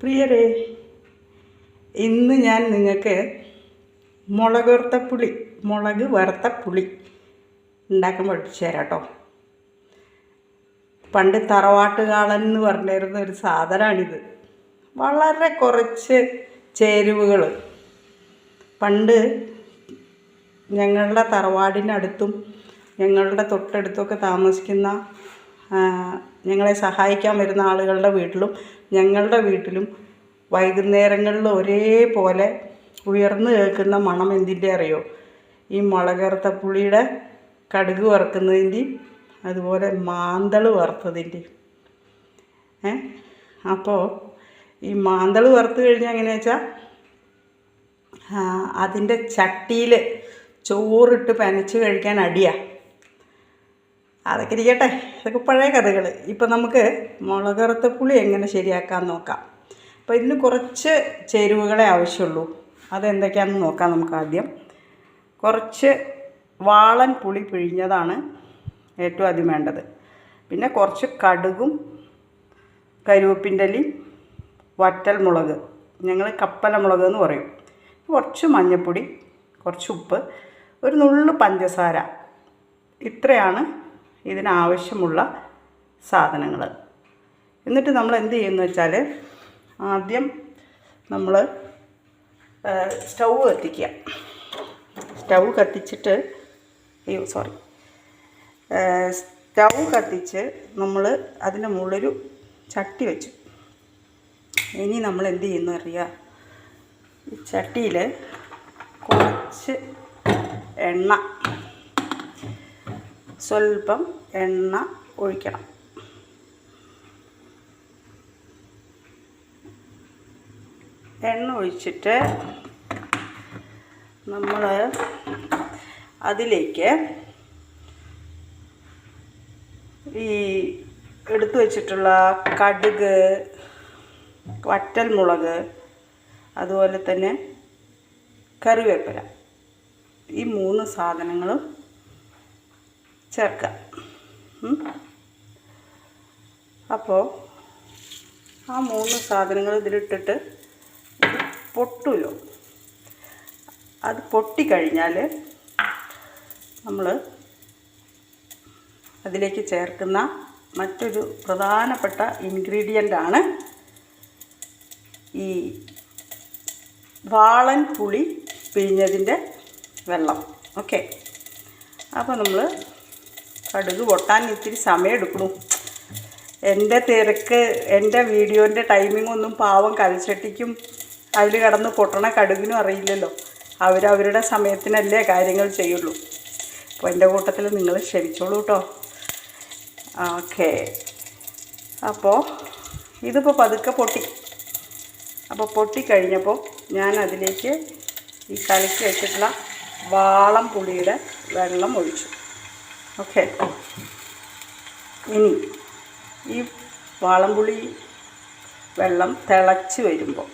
പ്രിയരേ ഇന്ന് ഞാൻ നിങ്ങൾക്ക് മുളക് വറുത്ത പുളി മുളക് വറുത്ത പുളി ഉണ്ടാക്കാൻ പഠിപ്പിച്ചു തരാം കേട്ടോ. പണ്ട് തറവാട്ടുകാളൻ എന്ന് പറഞ്ഞിരുന്ന ഒരു സാധനമാണിത്. വളരെ കുറച്ച് ചേരുവകൾ. പണ്ട് ഞങ്ങളുടെ തറവാടിനടുത്തും ഞങ്ങളുടെ തൊട്ടടുത്തൊക്കെ താമസിക്കുന്ന ഞങ്ങളെ സഹായിക്കാൻ വരുന്ന ആളുകളുടെ വീട്ടിലും ഞങ്ങളുടെ വീട്ടിലും വൈകുന്നേരങ്ങളിൽ ഒരേപോലെ ഉയർന്നു കേൾക്കുന്ന മണം എന്തിന്റെ അറിയോ? ഈ മുളകറുത്ത പുളിയുടെ കടുക് വറുക്കുന്നതിന്റെയും അതുപോലെ മാന്തൾ വറുത്തതിന്റെയും ഏ? അപ്പോൾ ഈ മാന്തൾ വറുത്ത് കഴിഞ്ഞാൽ എങ്ങനെയാ വെച്ചാൽ അതിന്റെ ചട്ടിയിൽ ചോറിട്ട് പനച്ച് കഴിക്കാൻ അടിയാണ് അതൊക്കെ ഇരിക്കട്ടെ. ഇതൊക്കെ പഴയ കഥകൾ. ഇപ്പം നമുക്ക് മുളകറുത്ത പുളി എങ്ങനെ ശരിയാക്കാൻ നോക്കാം. അപ്പോൾ ഇതിന് കുറച്ച് ചേരുവകളെ ആവശ്യമുള്ളൂ. അതെന്തൊക്കെയാണെന്ന് നോക്കാം നമുക്ക് ആദ്യം. കുറച്ച് വാളൻ പുളി പിഴിഞ്ഞതാണ് ഏറ്റവും ആദ്യം വേണ്ടത്. പിന്നെ കുറച്ച് കടുകും കരിവേപ്പിന്റെ വറ്റൽ മുളക്. ഞങ്ങൾ കപ്പല മുളക് എന്ന് പറയും. കുറച്ച് മഞ്ഞൾപ്പൊടി കുറച്ച് ഉപ്പ് ഒരു നുള്ളു പഞ്ചസാര. ഇത്രയാണ് ഇതിനാവശ്യമുള്ള സാധനങ്ങൾ. എന്നിട്ട് നമ്മൾ എന്ത് ചെയ്യുമെന്ന് വെച്ചാൽ ആദ്യം നമ്മൾ സ്റ്റൗ കത്തിക്കുക. സ്റ്റൗ കത്തിച്ചിട്ട് അയ്യോ സോറി. സ്റ്റൗ കത്തിച്ച് നമ്മൾ അതിന്റെ മുകളിലൊരു ചട്ടി വെച്ചു. ഇനി നമ്മൾ എന്ത് ചെയ്യുന്നു അറിയാം? ഈ ചട്ടിയിൽ കുറച്ച് എണ്ണ സ്വല്പം എണ്ണ ഒഴിക്കണം. എണ്ണ ഒഴിച്ചിട്ട് നമ്മൾ അതിലേക്ക് ഈ എടുത്തു വച്ചിട്ടുള്ള കടുക് വറ്റൽ മുളക് അതുപോലെ തന്നെ കറിവേപ്പില. ഈ മൂന്ന് സാധനങ്ങളും ചേർക്കുക അപ്പോൾ ആ മൂന്ന് സാധനങ്ങൾ ഇതിലിട്ടിട്ട് ഇത് പൊട്ടുമല്ലോ അത് പൊട്ടിക്കഴിഞ്ഞാൽ നമ്മൾ അതിലേക്ക് ചേർക്കുന്ന മറ്റൊരു പ്രധാനപ്പെട്ട ഇൻഗ്രീഡിയന്റാണ് ഈ വാളൻ പുളി പിഴിഞ്ഞതിന്റെ വെള്ളം. ഓക്കെ അപ്പോൾ നമ്മൾ കടുക് പൊട്ടാൻ ഇത്തിരി സമയം എടുക്കണു. എന്റെ തിരക്ക് എന്റെ വീഡിയോന്റെ ടൈമിംഗ് ഒന്നും പാവം കലച്ചട്ടിക്കും അതിൽ കടന്ന് പൊട്ടണ കടുകിനും അറിയില്ലല്ലോ. അവരവരുടെ സമയത്തിനല്ലേ കാര്യങ്ങൾ ചെയ്യുള്ളൂ. അപ്പോൾ എന്റെ കൂട്ടത്തിൽ നിങ്ങൾ ക്ഷമിച്ചോളൂ കേട്ടോ ഓക്കെ. അപ്പോൾ ഇതിപ്പോൾ പതുക്കെ പൊട്ടി. അപ്പോൾ പൊട്ടിക്കഴിഞ്ഞപ്പോൾ ഞാൻ അതിലേക്ക് ഈ കലക്കി വെച്ചിട്ടുള്ള വാളം പുളിയുടെ വെള്ളം ഒഴിച്ചു. ഓക്കെ. ഇനി ഈ വാളംപുളി വെള്ളം തിളച്ച് വരുമ്പോൾ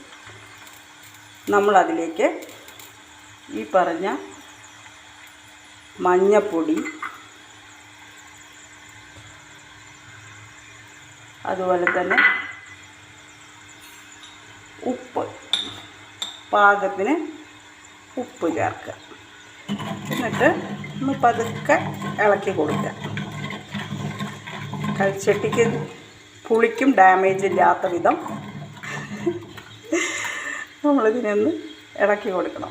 നമ്മളതിലേക്ക് ഈ പറഞ്ഞ മഞ്ഞപ്പൊടി അതുപോലെ തന്നെ ഉപ്പ് പാകത്തിന് ഉപ്പ് ചേർക്കുക. എന്നിട്ട് ഒന്ന് പതുക്കെ ഇളക്കി കൊടുക്കുക. കൽച്ചട്ടിക്ക് പുളിക്കും ഡാമേജ് ഇല്ലാത്ത വിധം നമ്മളിതിനൊന്ന് ഇളക്കി കൊടുക്കണം.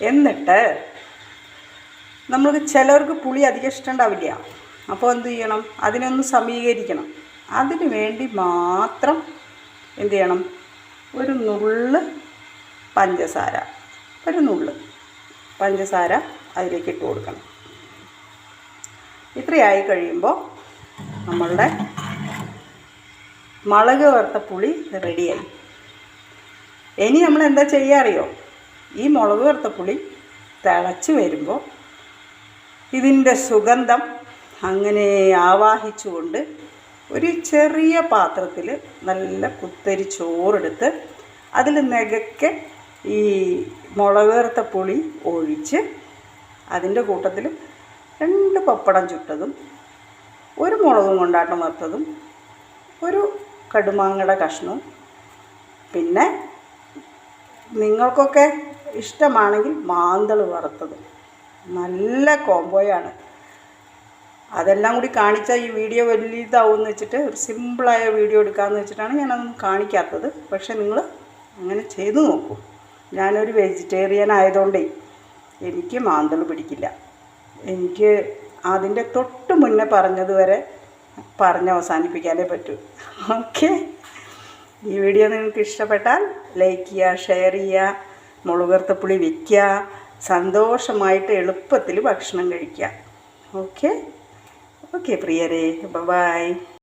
എന്നിട്ട് നമ്മൾക്ക് ചിലർക്ക് പുളി അധികം ഇഷ്ടമുണ്ടാവില്ല അപ്പോൾ എന്ത് ചെയ്യണം? അതിനൊന്ന് സമീകരിക്കണം. അതിന് വേണ്ടി മാത്രം എന്ത് ചെയ്യണം? ഒരു നുള്ള് പഞ്ചസാര. ഒരു നുള്ള്. പഞ്ചസാര അതിലേക്ക് ഇട്ട് കൊടുക്കണം. ഇത്രയായി കഴിയുമ്പോൾ നമ്മളുടെ മുളക് വറുത്ത പുളി റെഡിയായി ഇനി നമ്മൾ എന്താ ചെയ്യുക അറിയോ? ഈ മുളക് വറുത്ത പുളി തിളച്ച് വരുമ്പോൾ ഇതിന്റെ സുഗന്ധം അങ്ങനെ ആവാഹിച്ചുകൊണ്ട് ഒരു ചെറിയ പാത്രത്തിൽ നല്ല കുത്തരി ചോറെടുത്ത് അതിൽ നികക്കെ ഈ മുളക് വേർത്ത പുളി ഒഴിച്ച് അതിന്റെ കൂട്ടത്തിൽ രണ്ട് പപ്പടം ചുട്ടതും ഒരു മുളകും കൊണ്ടാട്ടം വറുത്തതും ഒരു കടുമാങ്ങയുടെ കഷ്ണവും. പിന്നെ നിങ്ങൾക്കൊക്കെ ഇഷ്ടമാണെങ്കിൽ മാന്തൾ വറുത്തതും. നല്ല കോംബോയാണ്. അതെല്ലാം കൂടി കാണിച്ചാൽ ഈ വീഡിയോ വലിയതാവും എന്ന് വെച്ചിട്ട് ഒരു സിമ്പിളായ വീഡിയോ എടുക്കാമെന്ന് വെച്ചിട്ടാണ് ഞാനതൊന്നും കാണിക്കാത്തത്. പക്ഷേ നിങ്ങൾ അങ്ങനെ ചെയ്തു നോക്കൂ. ഞാനൊരു വെജിറ്റേറിയൻ ആയതുകൊണ്ടേ എനിക്ക് മാന്തൾ പിടിക്കില്ല. എനിക്ക് അതിന്റെ തൊട്ട് മുന്നേ പറഞ്ഞതുവരെ പറഞ്ഞ് അവസാനിപ്പിക്കാനേ പറ്റൂ. ഓക്കെ? ഈ വീഡിയോ നിങ്ങൾക്ക് ഇഷ്ടപ്പെട്ടാൽ ലൈക്ക് ചെയ്യുക ഷെയർ ചെയ്യുക മുളകുർത്തപ്പുളി വിൽക്കുക സന്തോഷമായിട്ട് എളുപ്പത്തിൽ ഭക്ഷണം കഴിക്കുക. ഓക്കെ? ഓക്കെ പ്രിയരേ ബൈ.